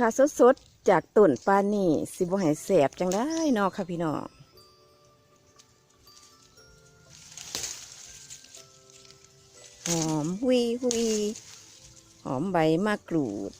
ค่ะสดๆ จากต้นปานี่สิบ่ให้แสบจังได้เนาะค่ะพี่น้องหอมหุยหุยหอมใบมะกรูด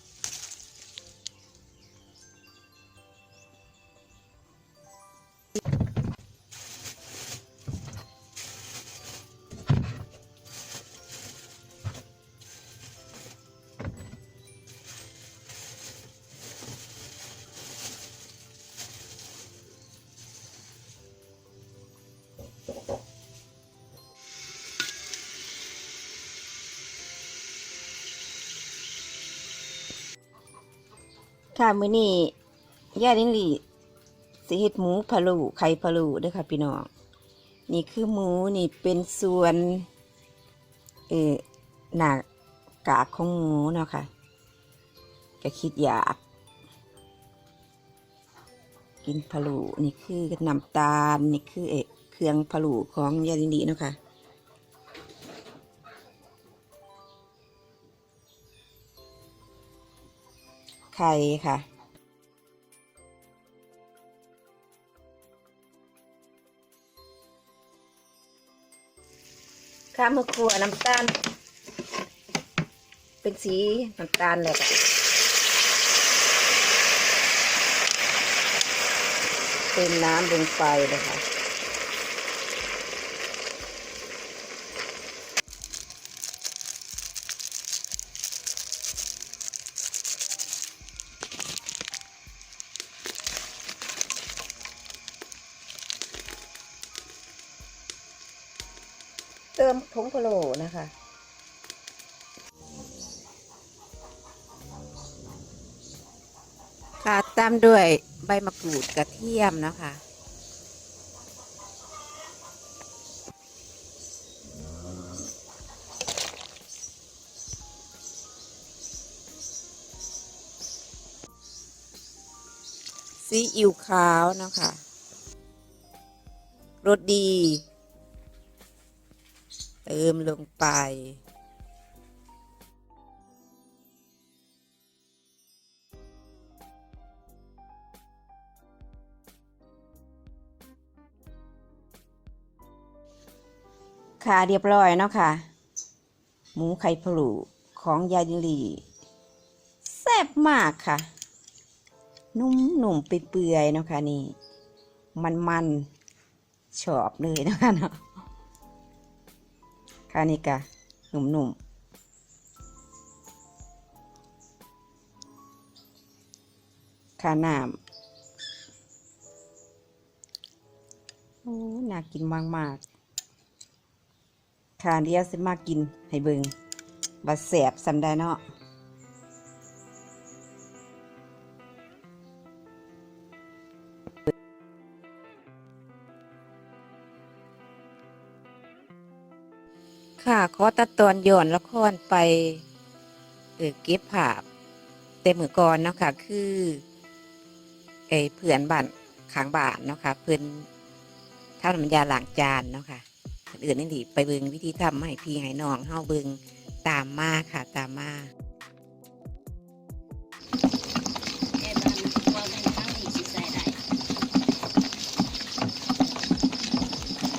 ค่ะมื้อนี้ย่าลินลีสิเฮ็ดหมูพะโล้ไข่พะโล้เด้อค่ะ พี่น้อง นี่คือหมูนี่เป็นส่วน เออหน้ากากของหมูเนาะค่ะก็คิดอยากกินพะโล้นี่คือน้ำตาล นี่คือเอเครื่องพะโล้ของยาลินหลีเนาะค่ะ ไข่ค่ะ ข้ามะครัวน้ำตาล เป็นสีน้ำตาลเลยค่ะเติมน้ำลงไปเลยค่ะามด้วยใบมะกรูดกระเทียมนะคะซีอิ๊วขาวนะคะรสดี เติมลงไป ค่ะเรียบร้อยเนาะค่ะ หมูไข่พลูของยายดิลีแซ่บมากค่ะ นุ่มหนุ่มเปื่อยๆเนาะค่ะนี่ มันมันๆชอบเลยเนาะคะเนาะค่ะนี่กะหนุ่มหนุ่มค่ะน้ำโอ้น่ากินมากมาก ค่ะเดียวสิมากินให้เบิงบัดแสบสำได้เนาะค่ะขอตัดตอนย้อนละครไปเออเก็บภาพแต่มือก่อนเนาะค่ะคือไอ้เพื่อนบ้านขางบ้านเนาะค่ะเพื่อนทำน้ำยาล้างจานเนาะค่ะ เอื่นนี่ดีไปเบิงวิธีทำให้พี่ให้น้องเฮาเบิงตามมาค่ะตามมา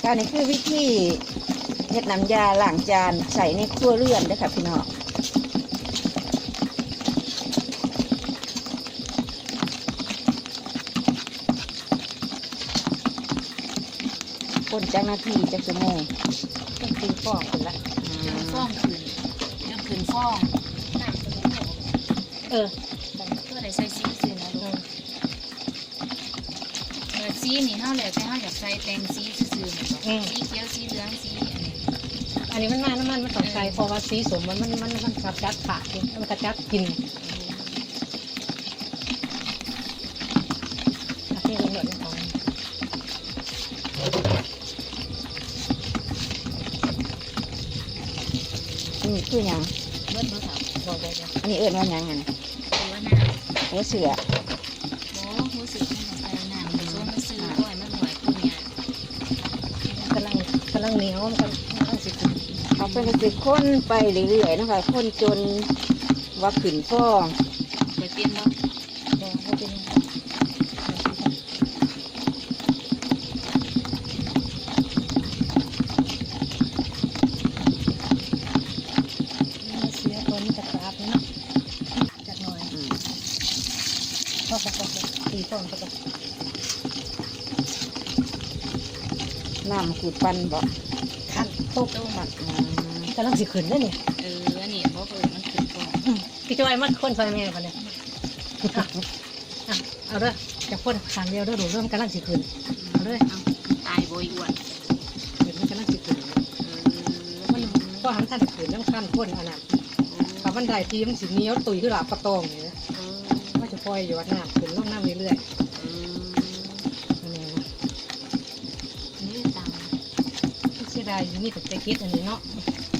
การนี้คือวิธีเฮ็ดน้ำยาล้างจานใส่ในครัวเรือนด้ค่ะพี่น้อง คนจังนาทีจักชั่วโมงก็คือฟอกคนละจนฟ้องขึ้นจนขึ้นฟ้องน้ำสมุนไพรเออเพื่อได้ใส่ซีซื่อนะลูกเออซีนี่เฮาแล้วแต่เฮาอยากใส่แต่งซีซื่อๆนี่บ่สีเขียวสีเหลืองสีอันนี้อันนี้มันมาน้ำมันมันต้องใส่เพราะว่าสีสมมันมันมันมันกระจัดขาดมันกระจัดกินอันนี้เราเหลือของ นี่คือหยังเบิดบ่เฒ่าบอกเลยอันนี้เอิ้นว่าหยังไงตัวน้ำหัวเสือบ่รู้สึกมันต้องใส่น้ำผสมมันซื้อร้อยมันหน่อยคือเนี่ยกำลังกำลังเหนียวมันกำลังสิกินเขาเป็นก็สิค้นไปเรื่อยๆเนาะคะค้นจนว่าขึ้นฟองไปเปลี่ยนบ่ เสียตัวนี้จะกราบเนาะจักหน่อย อืม พอพอพอพอตีต้นก็จะ น้ำคือปั้นบ่ขันตุ๊บต้มปั้นอืมกำลังสิขึ้นแล้วนี่เอออันนี้เพราะเออมันขึ้นก่อนพี่จอยมันคนซอยแม่คนเนี่ยอะอะเอาเด้อจะพ่นขางเดียวเด้อดูเริ่มกำลังสิขึ้นเอาเลยเอาตายบ่อยอ้วนเดี๋ยวมันกำลังสิขึ้นเออมันก็หันท่านขึ้นน้ำขั้นพ่นอันนั้นถ้ามันได้ทีมันสิเหนียวตุยคือหลาบกระตองอย่างเงี้ยเออก็จะปล่อยอยู่วัดน้ำขึ้นลงน้ำเรื่อยเออๆอันนี้นะ นี่ตัง เสียดายอยู่นี่แต่ใจคิดอันนี้เนาะ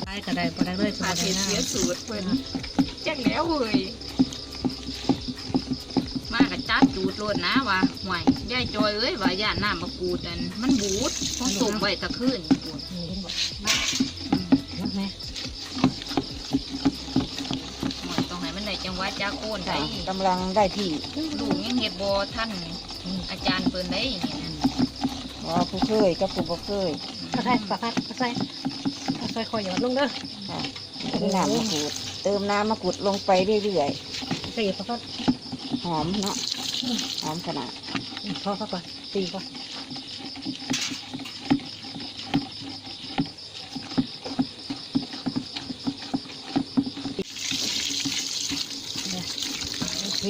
ได้ก็ได้บ่ได้เลยผ่าบ่เทได้เสียนะสูตรเพิ่นจักแล้วเว้ยมากับจัดจูดโลดนะว่าห่วยยายจอยเอ้ยว่าย่านน้ำมะกรูดอันมันบูดต้องต้มไว้ตะคืนปวดนี่เห็นบ่อืมนักแม่หมอยต้องให้มันได้จังหวะจ้าโอนได้กำลังได้ที่ลูกยังเฮ็ดบ่ท่านอืมอาจารย์เพิ่นได้นี่นั่นว่าผู้เคยกับผู้บ่เคย ก็ใส่ปลาคัดก็ใส่ก็ใส่คอยหยอดลงเด้อค่ะเป็นน้ำมะกรูด เติมน้ำมะกรูดลงไปเรื่อยใส่ปลาคัดๆ หอมเนาะ หอมขนาดพอเขาก่อนตีก่อนเนี่ยโอเค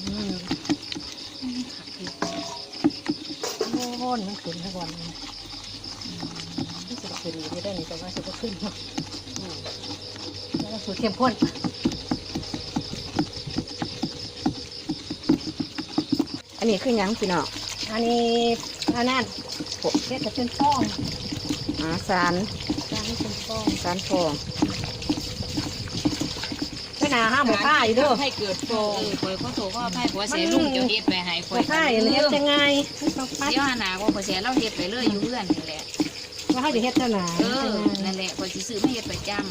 อืมโอ้โหนี่มันขึ้นทุกวันเลย ดขึ้นอยู่ไม่ได้นี่แต่ว่าสุดก็ขึ้นเนาะอืมแล้วก็สูตรเข้มข้นอันนี้คือหยังพี่น้องอันนี้อันนั้นเฮ็ดจะเป็นฟองอาสารอันนี้เป็นฟองสารฟองไม่น่าห้ามหมดผ้าอยู่เด้อ ให้เกิดโฟเออข่อยขอโทษขออภัยขอเสียลุงเจ้าเฮ็ดไปให้หข่มอยดผ้าอย่างนี้จะง่ายไม่ต้องปัดเดี๋ยวหาหน้าว่าข่อยเสียเราเฮ็ดไปเลยอยู่เพื่อนนี่แหละว่า เขาจะเฮ็ดเท่าไหร่เออนั่นแหละข่อยสิซื้อมาเฮ็ดประจำ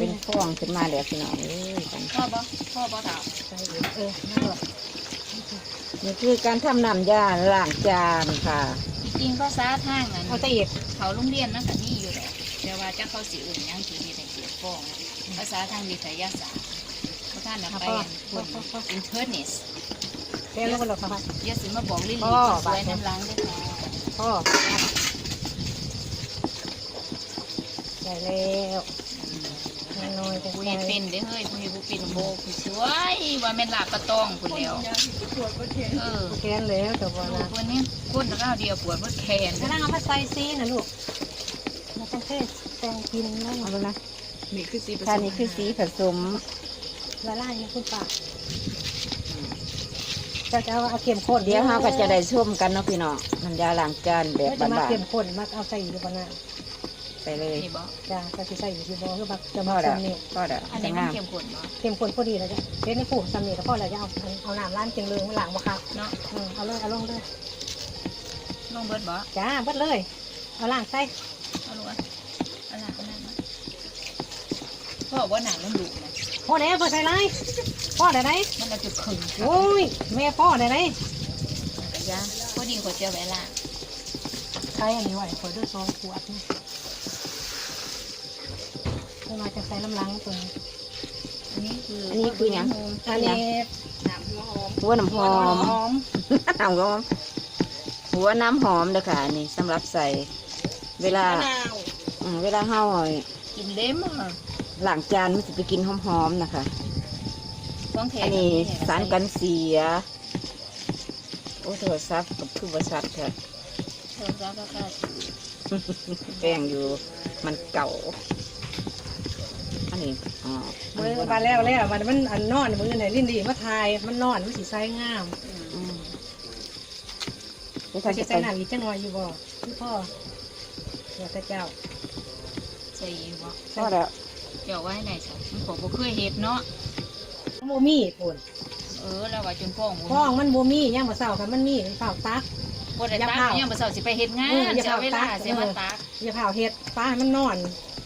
เป็นฟองขึ้นมาแล้วพี่น้องเอ้ยกันพ่อบ่พ่อบ่ถามเออนั่นแหละนี่คือการทำน้ำยาล้างจานค่ะ จริงๆก็ซาทางอันเอาแต่เอกเขาโรงเรียนนั่นก็นี่อยู่แหละแต่ว่าจักเขาสิอื่นหยังสิเฮ็ดให้เกิดฟองภาษาทางวิทยาศาสตร์บ่ท่านน่ะไปอันคนอินเทอร์เน็ตเต้นแล้วก็หลบเข้าไปอย่าสิมาบอกลิลพ่ลี่อสวยน้ำล้างได้อค่ะพ่อ ได้แล้วน้อยๆจะผู้ใส่เฮ็ดเป็นเด้อเฮ้ยผู้เฮ็ดผู้เป็นโบผู้สวยว่าแม่นลาบปลาตองพุ่นแล้วเออแกนแล้วแต่ว่าลูกนะคนนี้ก้นตะก้าวเดียวปวดปวดแขนกำลังเอาไปใส่ซีนะลูกมาต้องเทศแตงกินแล้วเอาแล้วนะนี่คือสีผสมท่านี้คือสีผสมละลายนะคุณป้าจะจะเอาเอาเค็มข้นเดี๋ยวเราก็จะได้ชมกันเนาะพี่น้องน้ำยาล้างจานแบบจะมาบ้านเค็มข้นมาเอาใส่อยู่บนหน้า ๆใส่เลยนี่บ่จ้าก็จะใส่อยู่ที่บ่อคือบักจะพ่มาอเค็เด้อมนี่พ่อเด้ออันจะนี้มันงามเข้มข้นบ่เค็มข้นพอดีแล้วจ้ะเทสในผูสำเนียงกับพ่อแล้วจะเอาเอาน้ำร้านเจียงเลืองมาล้างมาครับเนาะอืมเอาเลยเอาลงเลยลงเบิดบ่จ้าเบิดเลย เอาล้างใส่เอาลูกอะเอาล่ะเอานั่นมาพ่อว่าหนังมันดุนะพ่อแล้วพ่อใส่ไรพ่อได้ไหนมันก็จะขึงโอ้ยแม่พ่อได้ไหนกระยาพอดีกว่าเจ้าเวลาใช้อันนี้ไว้ขอด้วยซองขวดนี่ เวลาจะใส่น้ำล้างตัวนี้อันนี้คืออัอันนี้คือหยังอันนี้น้ำหัวหอมหัวน้ำหอมหอมน้ำหอมหัวน้ำหอมเด้อค่ะอันนี่สำหรับใส่เวลามะนาวอืมเวลาเฮากินเล้มอะล้างจานมันจะไปกินหอมๆนะคะต้องแทอันนี้สารกันเสีย โอ้โทรศัพท์กับคือบริษัทค่ะโทรศัพท์ก็ค่ะแป้งอยู่มันเก่า อันนี้อ๋ออันมืนี้อบ่มาแล้วแล้วมันมันอันนอนมือไหนลิ้นดีมาทายมันนอนมันสีใสงามอืมเดี๋ยวเขาเขาจะจะใส่ไปหนังอีกจังหน่อยอยู่บ่พี่พ่อเดี๋ยวแต่เจ้าใส่อยู่บ่พอแล้วเจ้าไว้ไหนสักมันผมบ่เคยเห็ดเนาะโมมี่ปุ่นเออแล้วว่าจนฟ้องหมูห้องมันโมมี่ย่างมาเศร้ากันมันมีเปล่าตักบ่ได้อย่าตักเผายังบ่เซาสิไปเฮ็ดงาเออนอย่าเสียเผาเวลาตักเสียมาเออตักอย่าเผาเห็ดป้าให้มันนอน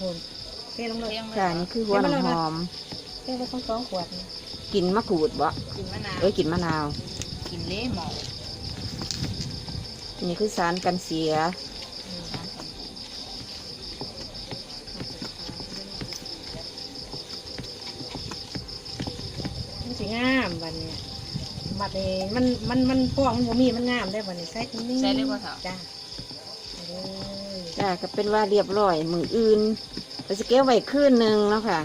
ปุ่นเทลงเลยเลี้ยงค่ะนี่คือหัวน้ำหอมแก้ไปต้องสองขวดนี่กินมะกรูดบ่กินมะนาวเอ้ยกินมะนาว กินเล่หมอนี่คือสารกันเสียมันสิงามบัดนี้บัดนี้มันมันมันพวกมันบ่มีมันงามได้บัดนี้ใส่ตรงนี้ใส่เลยว่าเถาจ้าเอ้ยจ้าก็เป็นว่าเรียบร้อยมืออื่น เราจะเก็บไว้คืนหนึ่งเนาะค่ะ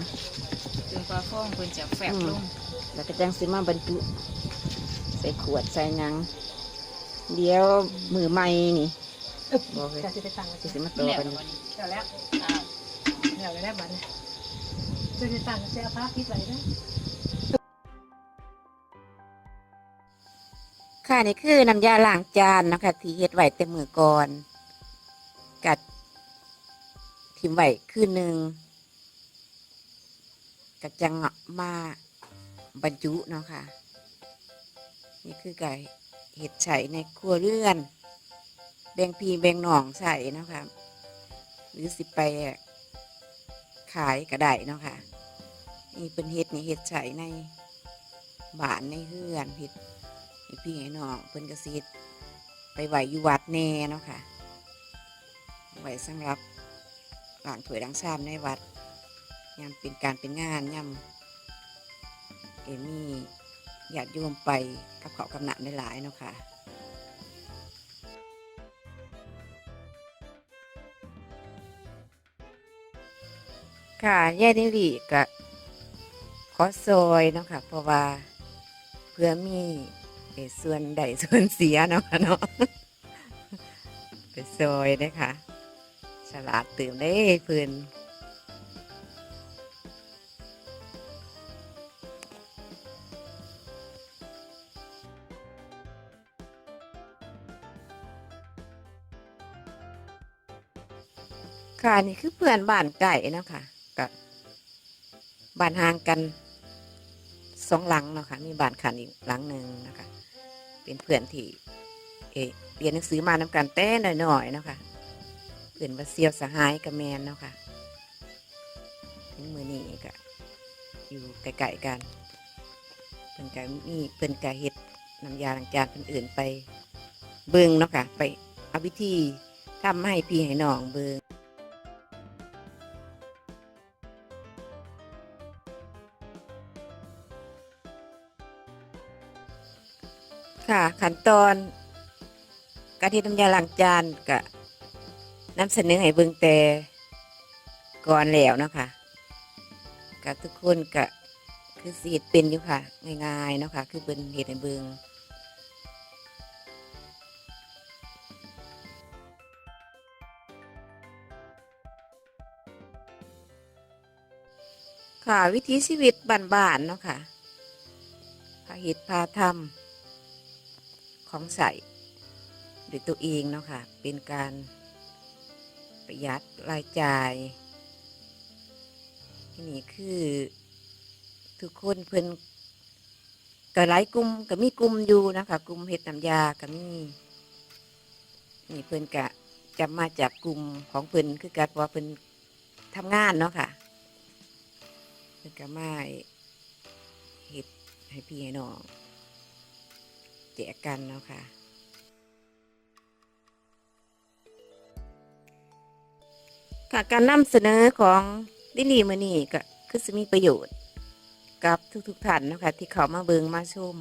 จนกว่าฟองเพิ่นจะแฟบลงแล้วก็จังสิมาบรรจุ ใส่ขวดใส่หนัง เดี๋ยวมือใหม่นี่อึ๊บบอกเลยจะสิไปตั้งไว้สิสิสิมานี่ต่อแหละกันวันนี้เดี๋ยวแล้วอ้าวเดี๋ยวแล้วบัดนี้จะสิตั้งเสียผ้าพิษไว้นะค่ะนี่คือน้ำยาล้างจานเนาะคะที่เฮ็ดไว้แต่มือก่อนกัด ทิมไว้คืนหนึ่งกัจังมาบรรจุเนาะค่ะ นี่คือไก่เห็ดใส่ในครัวเรือน แบ่งพี่แบ่งน้องใส่เนาะค่ะ หรือสิไปขายก็ได้เนาะค่ะ นี่เป็นเห็ดนี่เห็ดใส่ในบ้านในเฮือนเห็ดพี่ให้น้องเพิ่นกระซิดไปไหวอยู่วัดแน่เนาะค่ะไหวสำหรับ หลังถวยดังชามในวัดยามเป็นการเป็นงานยามเอมี่ญาติโยมไปกับเขากำหนักได้หลายๆเนาะค่ะค่ะแย่นิลีก็ขอซอยเนาะค่ะ เพราะว่าเพื่อมีเส่วนใดส่วนเสียเนาะค่ะเนาะไปซอยเด้อค่ะ ฉลาดตื่นได้เพื่อนค่ะนี่คือเพื่อนบ้านไก่นะค่ะกับบ้านห่างกันสองหลังเนาะค่ะมีบ้านขันอีกหลังหนึ่งนะคะเป็นเพื่อนที่เอเรียนหนังสือมานำกันแต่หน่อยๆเนาะค่ะ เพื่อนว่าเซียวสหายกับแมนเนาะค่ะถึงมือนี้ก็อยู่ไกลๆกันเพิ่นก็มีเพิ่นก็เฮ็ดน้ำยาล้างจานเพิ่นอื่นไปเบิ่งเนาะค่ะ ไปเอาวิธีทำให้พี่ให้น้องเบิ่งค่ะ ขั้นตอนการที่น้ำยาล้างจานก็ นำเสนอให้เบิ่งแต่ก่อนแล้วเนาะค่ะก็ทุกคนก็คือสีเฮ็ดเป็นอยู่ค่ะ ง่ายๆเนาะค่ะ คือเป็นเห็ดให้เบิ่งค่ะ วิถีชีวิตบ้านๆเนาะค่ะพาเห็ดพาทำของใส่ด้วยตัวเองเนาะค่ะ เป็นการ ประหยัดรายจ่ายที่นี่คือ ทุกคนเพิ่นก็หลายกลุ่มก็มีกลุ่มอยู่นะคะกลุ่มเห็ดน้ำยาก็มีนี่เพิ่นกะจะมาจากกลุ่มของเพิ่นคือการว่าเพิ่นทำงานเนาะค่ะเพิ่นก็มาเห็ดให้พี่ให้น้องแจกกันเนาะค่ะ ค่ะการนำเสนอของดิลีมือนี่ก็คือจะมีประโยชน์ กับทุกๆท่านนะคะที่เขามาเบิงมาชม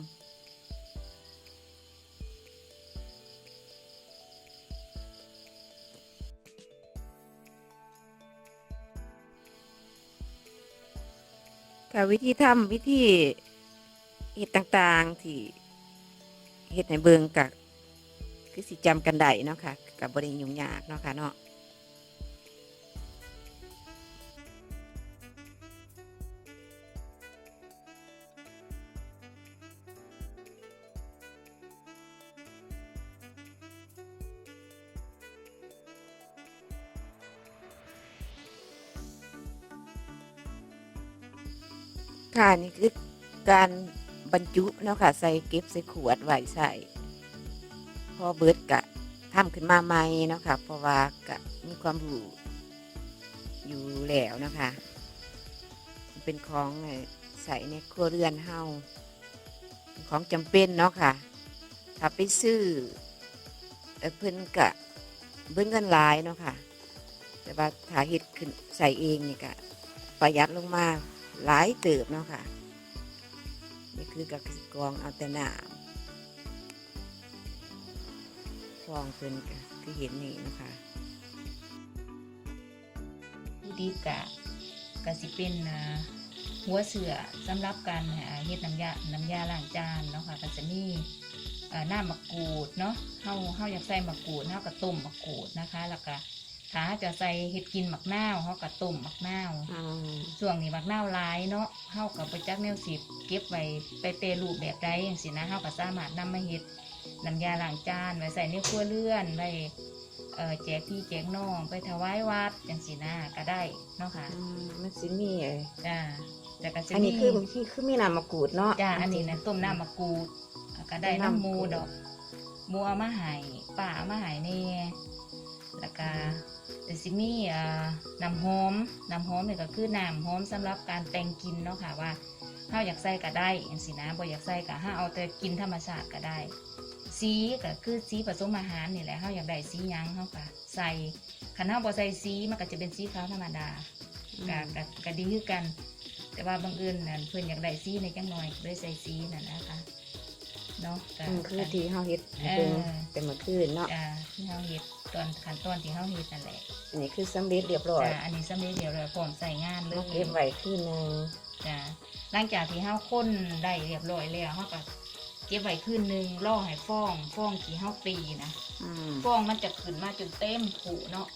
ค่ะวิธีทำวิธีเห็ดต่างๆที่เฮ็ดในเบิงกับคือสิจำกันได้เนาะค่ะกับบริยุงยากเนาะค่ะเนาะ ค่ะนี่คือการบรรจุเนาะค่ะ ใส่เก็บใส่ขวดไว้ใส่พอเบิดกะทำขึ้นมาใหม่เนาะค่ะเพราะว่ากะมีความรู้อยู่แล้วนะคะเป็นของใส่ในครัวเรือนเฮาของจำเป็นเนาะค่ะ ถ้าไปซื้อเอ่เพิ่นกะเบิ้งเงินหลายเนาะค่ะ แต่ว่าถ้าเฮ็ดขึ้นใส่เองนี่กะประหยัดลงมา หลายเติบเนาะค่ะ นี่คือกสิกรองเอาแต่น้ำฟองเพิ่นก็คือเห็นนี่นะคะผู้ดีกะกะสิเป็นหัวเสือสำหรับการเฮ็ดน้ำยา น้ำยาล้างจานเนาะค่ะก็จะมีอ่าน้ำมะกรูดเนาะเฮาเฮาอยากใส่มะกรูดเฮาก็ต้มมะกรูดนะคะ แล้วก็ ถ้าจะใส่เฮ็ดกินมะนาวเฮาก็ต้มมะนาวช่วงนี้มักนาวหลายเนาะเฮากับไปจักแนวสิเก็บไว้ไปเปรรูปแบบใดจังซี่นะเฮาก็สามารถนำมาเฮ็ดน้ำยาล้างจานไว้ใส่ในครัวเรือนไว้เอ่อแจกพี่แจกน้องไปถวายวัดจังซี่นะก็ได้เนาะค่ะมันสิมีเอ้ยจ้าแต่ก็จะอันมีนี้คือคือคือมีน้ำมะกรูดเนาะ จ้าอันนี้นะต้มน้ำมะกรูดก็ได้น้ำหมูดอกหมูเอามาให้ป้าเอามาให้แน่แล้วก็ แต่สิมีเอ่อน้ำหอมน้ำหอมนี่ก็คือน้ำหอมสำหรับการแต่งกินเนาะค่ะว่าเฮาอยากใส่ก็ได้จังซี่นะบ่อยากใส่ก็เฮาเอาแต่กินธรรมชาติก็ได้ สีก็คือสีผสมอาหารนี่แหละเฮาอยากได้สีหยังเฮาก็ใส่คันเฮาบ่ใส่สีมันก็จะเป็นสีขาวธรรมดาก็ก็ก็ดีคือกัน แต่ว่าบางเอิญนั่นเพิ่นอยากได้สีในจังหน่อยเลยใส่สีนั่นนะคะเนาะก็อืมคือที่เฮาเฮ็ดเออเป็นเป็นเมื่อคืนเนาะจ้าที่เฮาเฮ็ด ตอนขั้นตอนที่เฮาเฮ็ดนั่นแหละอันนี้คือสำเร็จเรียบร้อยจ้าอันนี้สำเร็จเดี๋ยวเราพร้อมใส่งานเลเฮายเก็บไว้คืนหนึงจ้ะหลังจากที่เฮาค้นได้เรียบร้อยแล้วเฮาก็เก็บไว้คืนหนึงรอให้ฟองฟองที่เฮาตีนะ อืมฟองมันจะขึ้นมาจนเต็มผูเนาะ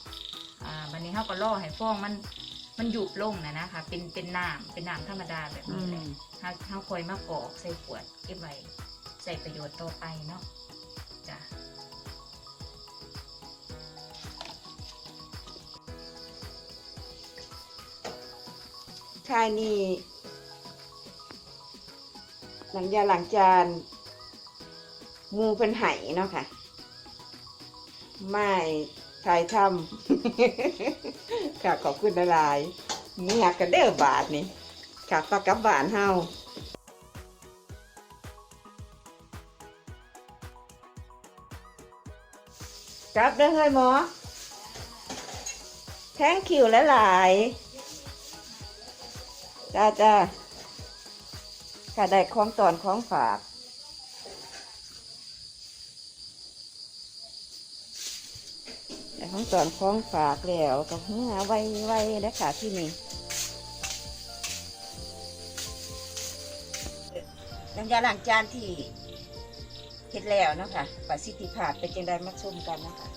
อ่าบัดนี้เฮาก็รอให้ฟองมัน มันหยุบลงนะนะคะ เป็น เป็นน้ำเป็นน้ำธรรมดาแบบอืนี้แหมละเฮาเฮาคอยมากรอกใส่ขวดเก็บไว้ใส่ประโยชน์ต่อไปเนาะ จ้ะ ชายนี่น้ำยาหล้างจานมูเป็นไหเนาะค่ะ ไม่ชายทำค่ะขอบคุณละลายๆนี่หักกันเด้อบาทนี่ค่ะปากกับบานเฮากลับเด้อเฮ้ยหมอ แทงคิวหลายๆ จ้าจ้าค่ะได้ของตอนของฝากได้ของตอนของฝากแล้วกับหัวไวไวๆแล้วค่ะที่นี่น้ำยาล้างจานที่เฮ็ดแล้วเนาะคะประสิทธิภาพเป็นจังไดมาชมกันนะคะ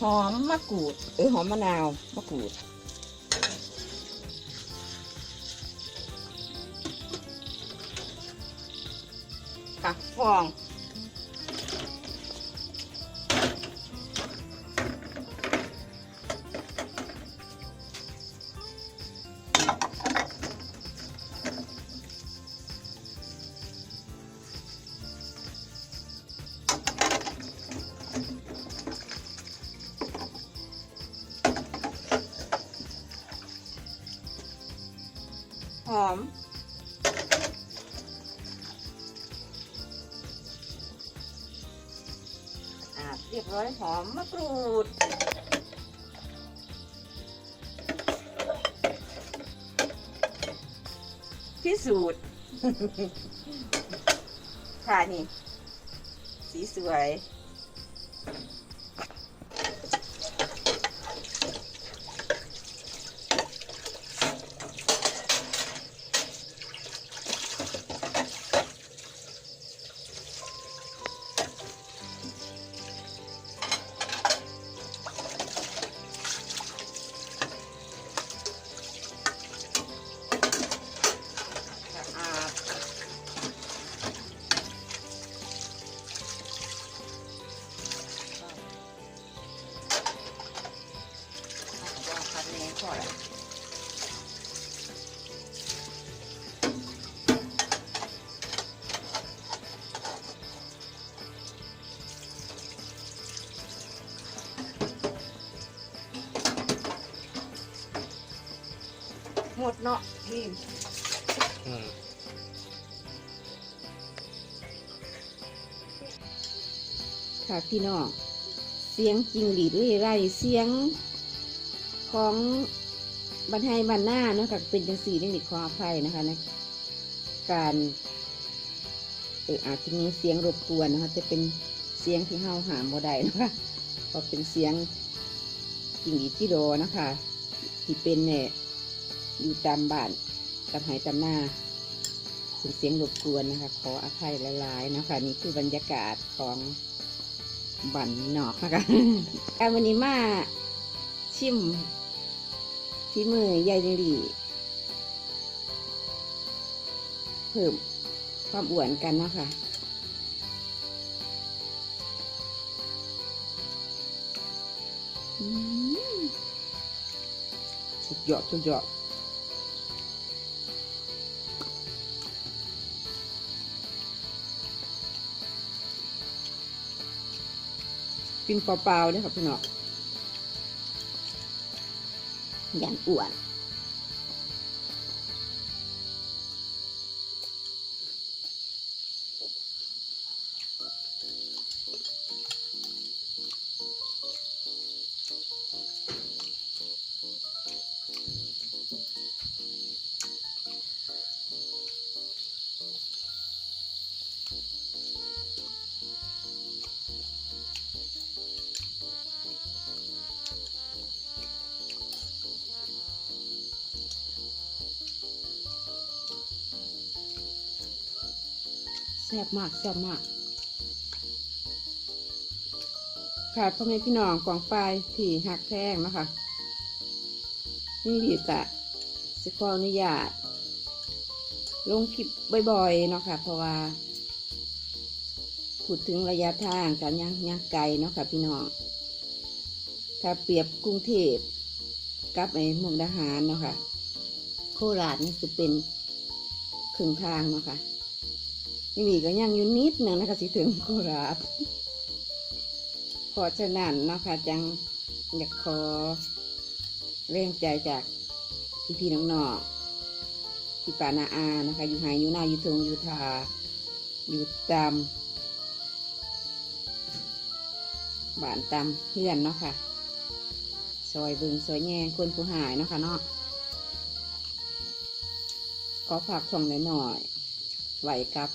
หอมมะกรูดเออหอมมะนาวมะกรูด ค่ะฟอง ยบร้อยหอมมะกรูด พิสูจน์ค่ะนี่ สีสวย หมดเนาะพี่อืมค่ะพี่น้อง เสียงจริงหรีดเร่ไรเสียงของบรรไทยบรรณาเนาะค่ะเป็นจังสีนี่ขออภัยนะคะในการเอออาจจะมีเสียงรบกวนนะคะจะเป็นเสียงที่เฮาหามบ่ได้นะคะก็เป็นเสียงจริงหรีดจิโรนะคะที่เป็นเนี่ย อยู่ตามบ้านตามไหตามหน้าเป็นเสียงรบกวนนะคะ ขออภัยหลายนะคะ นี่คือบรรยากาศของบันนอกนะคะการวันนี้มาชิมที่มือยายดีเพิ่มความอ้วนกันนะคะสุดยอดสุดยอด กินเปล่าๆเนี่ยครับพี่น้องอย่างอ้วน ซ่บมากแซ่บมาก ค่ะพ่อแม่พี่น้องกองไฟที่หักแพงนะคะนี่ดีกะสิขออนุญาตลงคลิปบ่อยๆเนาะค่ะ เพราะว่าพูดถึงระยะทางกันยังยังไกลเนาะค่ะพี่น้องถ้าเปรียบกรุงเทพกับไอ้มุกดาหารเนาะค่ะ โคราชนี่จะเป็นครึ่งทางเนาะค่ะ นี่มีก็ยังอยู่นิดหนึ่งนะคะสิถึงโคราชเพราะฉะนั้นนะคะจังอยากขอเร่งใจจากพี่พี่ๆน้องๆพี่ปานาอานะคะอยู่หายอยู่หน้าอยู่ทงอยู่ทาอยู่ตามบ้านตามเพื่อนเนาะค่ะซอยบึงซอยแง่คนผู้หายเนาะค่ะเนาะขอฝากช่องหน่อยๆไหวกับ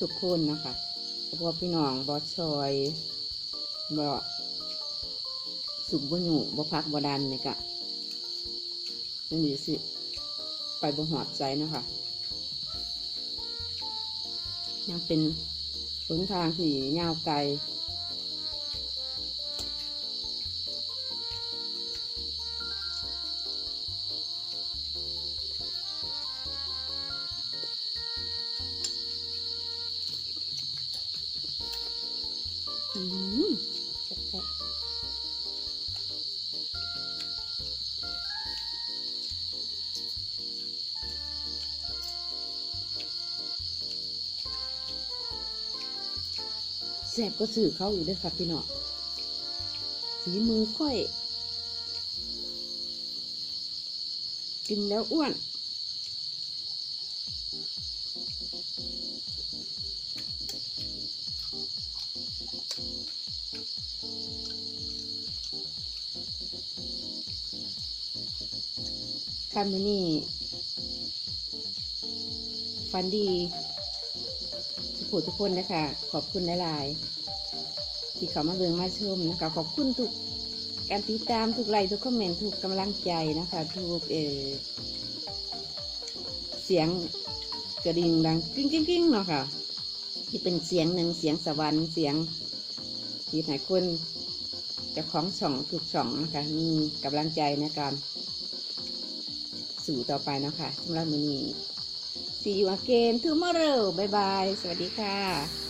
ทุกคนนะคะพวกพี่น้องบอชอยบอสุกบหนูบอพักบอดันเนี่ยกะนี่ดีสิ ไปบหอดใจนะคะยังเป็นหนทางที่ยาวไกล ซ่บก็สื่อเขาอยู่ด้วยครับพี่น้องฝีมือค่อย กินแล้วอ้วน คันมือนี่ฟันดี ผู้ทุกคนนะคะขอบคุณหลายๆที่เขามาเบิ่งมาชมนะคะขอบคุณทุกการติดตามทุกไลค์ทุกคอมเมนต์ทุกกำลังใจนะคะทุกเออเสียงกระดิ่งดังกิ้งกิ้งกิ้งเนาะค่ะ ที่เป็นเสียงหนึ่งเสียงสวรรค์เสียงที่ไหนคนจะของช่องทุกช่องนะคะมีกำลังใจในการสู่ต่อไปเนาะคะสำหรับมือนี้ see you again tomorrow Bye bye. สวัสดีค่ะ